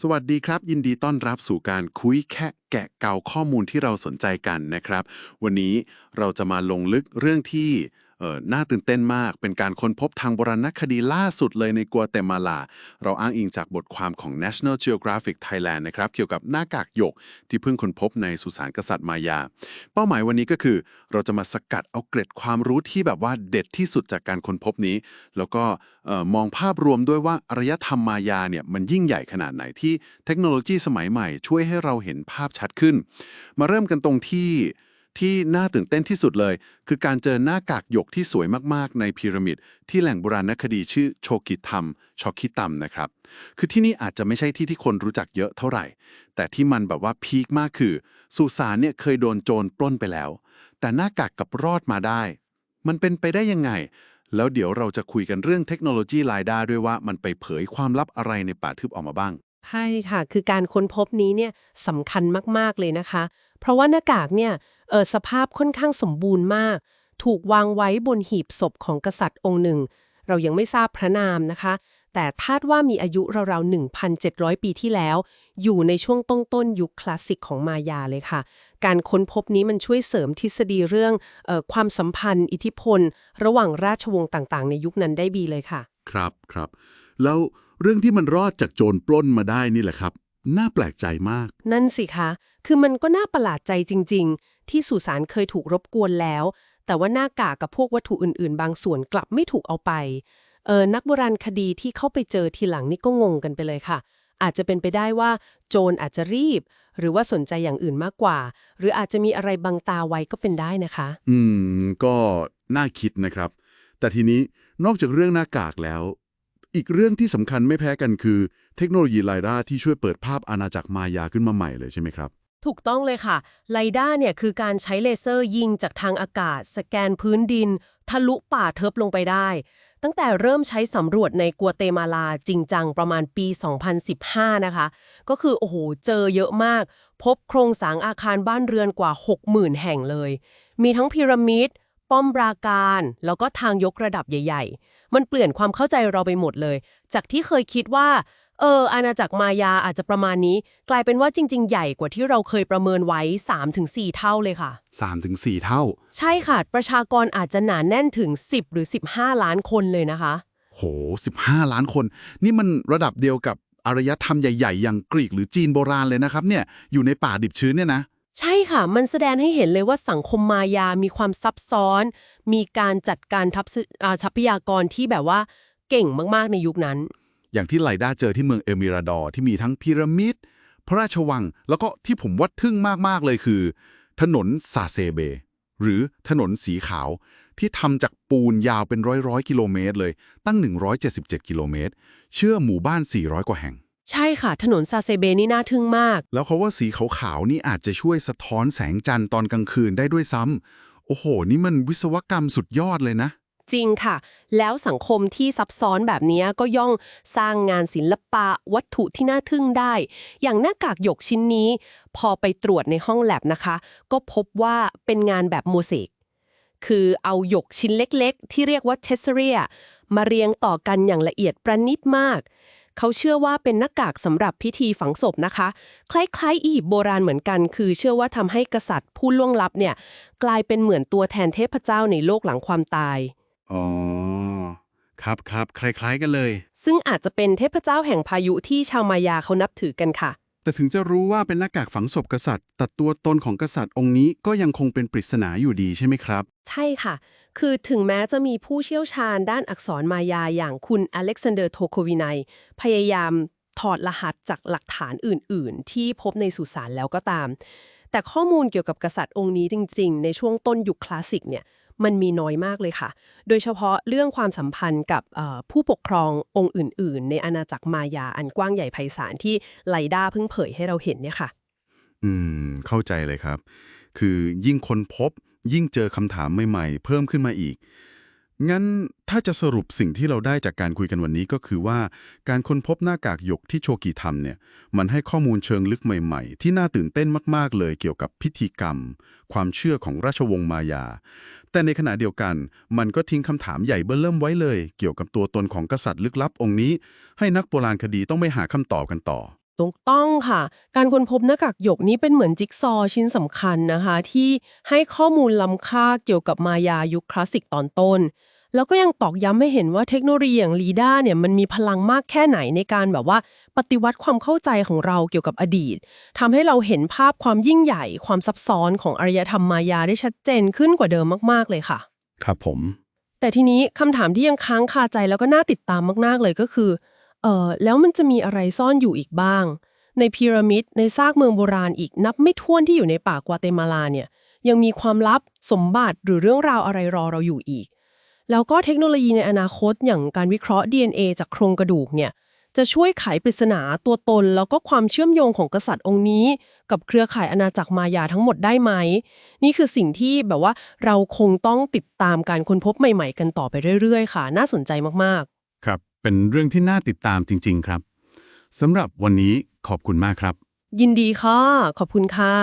สวัสดีครับ ยินดีต้อนรับสู่การคุยแค่แกะเกาข้อมูลที่เราสนใจกันนะครับ วันนี้เราจะมาลงลึกเรื่องที่ ออน่าตื่นเต้นมาก เป็นการค้นพบทางโบราณคดีล่าสุดเลยในกัวเตมาลา เราอ้างอิงจากบทความของ National Geographic Thailand นะครับ เกี่ยวกับหน้ากากหยกที่เพิ่งค้นพบในสุสานกษัตริย์มายา เป้าหมายวันนี้ก็คือ เราจะมาสกัดเอาเกร็ดความรู้ที่แบบว่าเด็ดที่สุดจากการค้นพบนี้ แล้วก็ออมองภาพรวมด้วยว่าอารยธรรมมายาเนี่ยมันยิ่งใหญ่ขนาดไหนที่เทคโนโลยีสมัยใหม่ ช่วยให้เราเห็นภาพชัดขึ้น มาเริ่มกันตรงที่ ที่น่าตื่นเต้นที่สุดเลย คือการเจอหน้ากากหยกที่สวยมากๆ ในพีระมิด ที่แหล่งโบราณคดีชื่อโชกิตัมชอคิตัมนะครับ คือที่นี่อาจจะไม่ใช่ที่ที่คนรู้จักเยอะเท่าไหร่ แต่ที่มันแบบว่าพีคมากคือสุสานเนี่ยเคยโดนโจรปล้นไปแล้ว แต่หน้ากากกับรอดมาได้ มันเป็นไปได้ยังไง แล้วเดี๋ยวเราจะคุยกันเรื่องเทคโนโลยีไลด้าด้วยว่ามันไปเผยความลับอะไรในป่าทึบออกมาบ้าง ใช่ค่ะ คือการค้นพบนี้เนี่ยสำคัญมาก ๆ เลยนะคะ เพราะว่าหน้ากากเนี่ยเออสภาพค่อนข้างสมบูรณ์มาก ถูกวางไว้บนหีบศพของกษัตริย์องค์หนึ่ง เรายังไม่ทราบพระนามนะคะ แต่คาดว่ามีอายุราวๆ 1,700 ปีที่แล้ว อยู่ในช่วงต้นๆยุคคลาสสิกของมายาเลยค่ะ การค้นพบนี้มันช่วยเสริมทฤษฎีเรื่องออความสัมพันธ์ อิทธิพล ระหว่างราชวงศ์ต่างๆ ในยุคนั้นได้ดีเลยค่ะ ครับครับแล้ว เรื่องที่มันรอดจากโจรปล้นมาได้นี่แหละครับ น่าแปลกใจมาก นั่นสิคะ คือมันก็น่าประหลาดใจจริง ๆ ที่สุสานเคยถูกรบกวนแล้ว แต่ว่าหน้ากากกับพวกวัตถุอื่น ๆ บางส่วนกลับไม่ถูกเอาไป เออนักโบราณคดีที่เข้าไปเจอทีหลังนี่ก็งงกันไปเลยค่ะ อาจจะเป็นไปได้ว่าโจรอาจจะรีบ หรือว่าสนใจอย่างอื่นมากกว่า หรืออาจจะมีอะไรบังตาไว้ก็เป็นได้นะคะ อืม ก็น่าคิดนะครับ แต่ทีนี้นอกจากเรื่องหน้ากากแล้ว อีกเรื่องที่สำคัญไม่แพ้กันคือ เทคโนโลยีไลด้าที่ช่วยเปิดภาพอาณาจักรมายาขึ้นมาใหม่เลยใช่ไหมครับ ถูกต้องเลยค่ะไลด้าเนี่ยคือการใช้เลเซอร์ยิงจากทางอากาศ สแกนพื้นดิน ทะลุป่าเทิบลงไปได้ ตั้งแต่เริ่มใช้สำรวจในกัวเตมาลาจริงจังประมาณปี 2015 นะคะ ก็คือโอ้โหเจอเยอะมาก พบโครงสร้างอาคารบ้านเรือนกว่า 60,000 แห่งเลย มีทั้งพีระมิดป้อมปราการ แล้วก็ทางยกระดับใหญ่ๆ มันเปลี่ยนความเข้าใจเราไปหมดเลย จากที่เคยคิดว่า เออ อาณาจักรมายาอาจจะประมาณนี้ กลายเป็นว่าจริง ๆ ใหญ่กว่าที่เราเคยประเมินไว้ 3-4 เท่าเลยค่ะ 3-4 เท่า ใช่ค่ะ ประชากรอาจจะหนาแน่นถึง 10 หรือ 15 ล้านคนเลยนะคะ โห 15 ล้านคน นี่มันระดับเดียวกับอารยธรรมใหญ่ ๆ อย่างกรีกหรือจีนโบราณเลยนะครับเนี่ยอยู่ในป่าดิบชื้นเนี่ยนะ ใช่ค่ะ มันแสดงให้เห็นเลยว่าสังคมมายามีความซับซ้อน มีการจัดการทัพทรัพยากรที่แบบว่าเก่งมากๆในยุคนั้น อย่างที่ไลด้าเจอที่เมืองเอมิราดอร์ที่มีทั้งพีระมิด พระราชวัง แล้วก็ที่ผมวัดทึ่งมากๆเลยคือ ถนนซาเซเบ หรือถนนสีขาวที่ทำจากปูนยาวเป็นร้อยร้อยๆกิโลเมตรเลยตั้ง 177 กิโลเมตร เชื่อหมู่บ้าน 400 กว่าแห่ง ใช่ค่ะ ถนนซาเซเบนี่น่าทึ่งมาก แล้วเขาว่าสีขาวๆนี่อาจจะช่วยสะท้อนแสงจันทร์ตอนกลางคืนได้ด้วยซ้ำโอ้โห นี่มันวิศวกรรมสุดยอดเลยนะ จริงค่ะ แล้วสังคมที่ซับซ้อนแบบนี้ก็ย่องสร้างงานศิลปะวัตถุที่น่าทึ่งได้ อย่างหน้ากากหยกชิ้นนี้ พอไปตรวจในห้องแลบนะคะ ก็พบว่าเป็นงานแบบโมเสกคือเอาหยกชิ้นเล็กๆ ที่เรียกว่าเทสเรียมาเรียงต่อกันอย่างละเอียดประณีตมาก เขาเชื่อว่าเป็นหน้ากากสำหรับพิธีฝังศพนะคะ คล้ายๆอียิปต์โบราณเหมือนกัน คือเชื่อว่าทำให้กษัตริย์ผู้ล่วงลับเนี่ยกลายเป็นเหมือนตัวแทนเทพเจ้าในโลกหลังความตาย อ๋อ ครับครับคล้ายๆกันเลย ซึ่งอาจจะเป็นเทพเจ้าแห่งพายุที่ชาวมายาเขานับถือกันค่ะ แต่ถึงจะรู้ว่าเป็นหน้ากากฝังศพกษัตริย์ แต่ตัวตนของกษัตริย์องค์นี้ก็ยังคงเป็นปริศนาอยู่ดีใช่ไหมครับ ใช่ค่ะ คือถึงแม้จะมีผู้เชี่ยวชาญด้านอักษรมายาอย่างคุณอเล็กซานเดอร์โทโควินัย พยายามถอดรหัสจากหลักฐานอื่น ๆ ที่พบในสุสานแล้วก็ตาม แต่ข้อมูลเกี่ยวกับกษัตริย์องค์นี้จริง ๆ ในช่วงต้นยุคคลาสสิกเนี่ยมันมีน้อยมากเลยค่ะ โดยเฉพาะเรื่องความสัมพันธ์กับผู้ปกครององค์อื่น ๆ ในอาณาจักรมายาอันกว้างใหญ่ไพศาลที่ไลด้าเพิ่งเผยให้เราเห็นเนี่ยค่ะ อืม เข้าใจเลยครับ คือยิ่งคนพบยิ่งเจอคำถามใหม่ ๆ เพิ่มขึ้นมาอีก งั้นถ้าจะสรุปสิ่งที่เราได้จากการคุยกันวันนี้ก็คือว่า การค้นพบหน้ากากหยกที่โชกีทำเนี่ย มันให้ข้อมูลเชิงลึกใหม่ๆ ที่น่าตื่นเต้นมากๆเลยเกี่ยวกับพิธีกรรม ความเชื่อของราชวงศ์มายา แต่ในขณะเดียวกัน มันก็ทิ้งคำถามใหญ่เบื้อเริ่มไว้เลย เกี่ยวกับตัวตนของกษัตริย์ลึกลับองค์นี้ ให้นักโบราณคดีต้องไปหาคำตอบกันต่อ ถูกต้องค่ะ การค้นพบหน้ากากหยกนี้เป็นเหมือนจิ๊กซอว์ชิ้นสำคัญนะคะ ที่ให้ข้อมูลล้ำค่าเกี่ยวกับมายายุคคลาสสิกตอนต้น แล้วก็ยังตอกย้ำให้เห็นว่าเทคโนโลยีอย่างลีด้าเนี่ยมันมีพลังมากแค่ไหนในการแบบว่า ปฏิวัติความเข้าใจของเราเกี่ยวกับอดีตทำให้เราเห็นภาพความยิ่งใหญ่ ความซับซ้อนของอารยธรรมมายาได้ชัดเจนขึ้นกว่าเดิมมากๆเลยค่ะ ครับผม แต่ทีนี้คำถามที่ยังค้างคาใจแล้วก็น่าติดตามมาก ๆเลยก็คือ เออแล้วมันจะมีอะไรซ่อนอยู่อีกบ้าง ในพีระมิดในซากเมืองโบราณอีกนับไม่ถ้วนที่อยู่ในป่ากวาเตมาลาเนี่ยยังมีความลับสมบัติหรือเรื่องราวอะไรรอเราอยู่อีก แล้วก็เทคโนโลยีในอนาคตอย่างการวิเคราะห์ DNA จากโครงกระดูกเนี่ยจะช่วยไขปริศนาตัวตน แล้วก็ความเชื่อมโยงของกษัตริย์องค์นี้ กับเครือข่ายอาณาจักรมายาทั้งหมดได้ไหม นี่คือสิ่งที่แบบว่าเราคงต้องติดตามการค้นพบใหม่ ๆ กันต่อไปเรื่อย ๆ ค่ะ น่าสนใจมากครับ เป็นเรื่องที่น่าติดตามจริง ๆ ครับสำหรับวันนี้ขอบคุณมากครับ ยินดีค่ะ ขอบคุณค่ะ